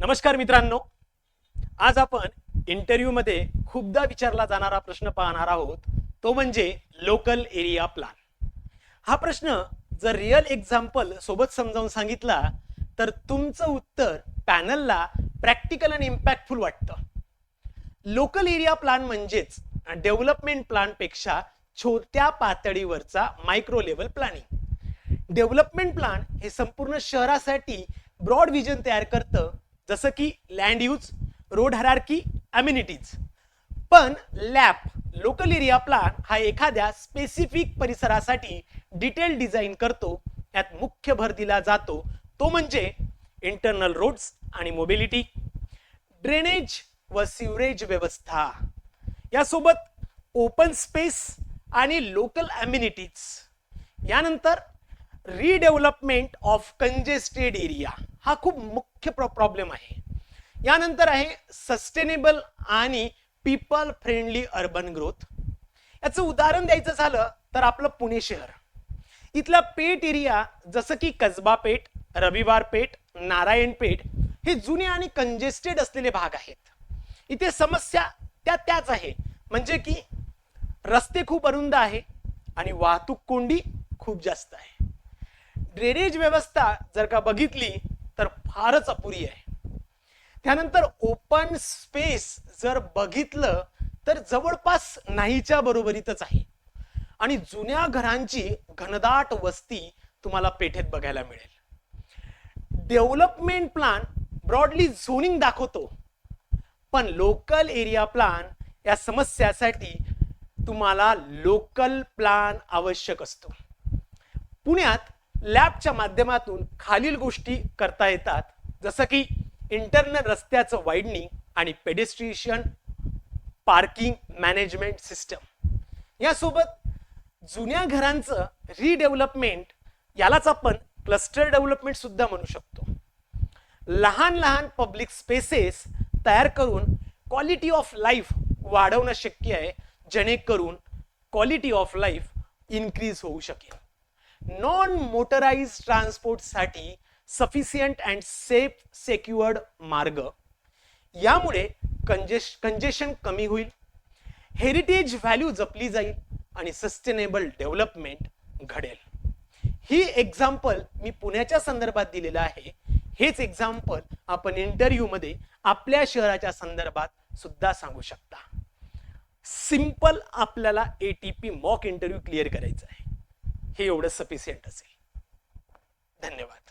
नमस्कार मित्रांनो. आज आपण इंटरव्ह्यू मध्ये खूपदा विचारला जाणारा प्रश्न पाहणार आहोत. तो म्हणजे लोकल एरिया प्लान हा प्रश्न जर रिअल एक्झाम्पल सोबत समजावून सांगितला तर तुमचं उत्तर पॅनलला प्रॅक्टिकल आणि इम्पॅक्टफुल वाटतं. लोकल एरिया प्लान म्हणजेच डेव्हलपमेंट प्लानपेक्षा छोट्या पातळीवरचा micro level planning development plan हे संपूर्ण शहरासाठी ब्रॉड विजन तयार करतं जसं की land use road hierarchy amenities पण लॅप लोकल एरिया प्लान हा एखाद्या स्पेसिफिक परिसरासाठी डिटेल डिझाईन करतो यात मुख्य भर दिला जातो. तो म्हणजे इंटरनल रोड्स आणि मोबिलिटी ड्रेनेज व सिवरेज व्यवस्था. यासोबत ओपन स्पेस आणि लोकल अम्युनिटीज यानंतर रिडेव्हलपमेंट ऑफ कंजेस्टेड एरिया हा खूप मुख्य प्रॉब्लेम आहे. यानंतर आहे सस्टेनेबल आणि पीपल फ्रेंडली अर्बन ग्रोथ याचं उदाहरण द्यायचं झालं तर आपलं पुणे शहर. इथला पेट एरिया जसं की कसबा पेठ रविवार पेठ नारायण पेठ हे जुने आणि कंजेस्टेड असलेले भाग आहेत. इथे समस्या त्या त्याच आहे. म्हणजे की रस्ते खूप अरुंद आहे आणि वाहतूक कोंडी खूप जास्त आहे. ड्रेनेज व्यवस्था जर का बघितली तर फारच अपुरी आहे. त्यानंतर ओपन स्पेस जर बघितलं तर जवळपास नाहीच्या बरोबरीतच आहे. आणि जुन्या घरांची घनदाट वस्ती तुम्हाला पेठेत बघायला मिळेल. डेव्हलपमेंट प्लान ब्रॉडली झोनिंग दाखवतो. पण लोकल एरिया प्लान या समस्यासाठी तुम्हाला लोकल प्लान आवश्यक असतो. पुण्यात लॅबच्या माध्यमातून खालील गोष्टी करता येतात. जसं की इंटरनल रस्त्याचं वाइडनिंग आणि पेडेस्ट्रिशियन पार्किंग मॅनेजमेंट सिस्टम यासोबत जुन्या घरांचं रिडेव्हलपमेंट यालाच आपण क्लस्टर डेव्हलपमेंट सुद्धा म्हणू शकतो. लहान लहान पब्लिक स्पेसेस तयार करून क्वालिटी ऑफ लाईफ वाढवणं शक्य आहे जेणेकरून क्वालिटी ऑफ लाईफ इन्क्रीज होऊ शकेल. नॉन मोटराइज ट्रान्सपोर्टसाठी सफिशियंट अँड सेफ सेक्युअर्ड मार्ग. यामुळे कंजेश कंजेशन कमी होईल. हेरिटेज व्हॅल्यू जपली जाईल आणि सस्टेनेबल डेव्हलपमेंट घडेल. ही एक्झाम्पल मी पुण्याच्या संदर्भात दिलेलं आहे. हेच एक्झाम्पल आपण इंटरव्ह्यूमध्ये आपल्या शहराच्या संदर्भात सुद्धा सांगू शकता. सिंपल आपल्याला एटीपी मॉक इंटरव्ह्यू क्लिअर करायचा आहे. हे एवढं सफिशियंट असेल. धन्यवाद.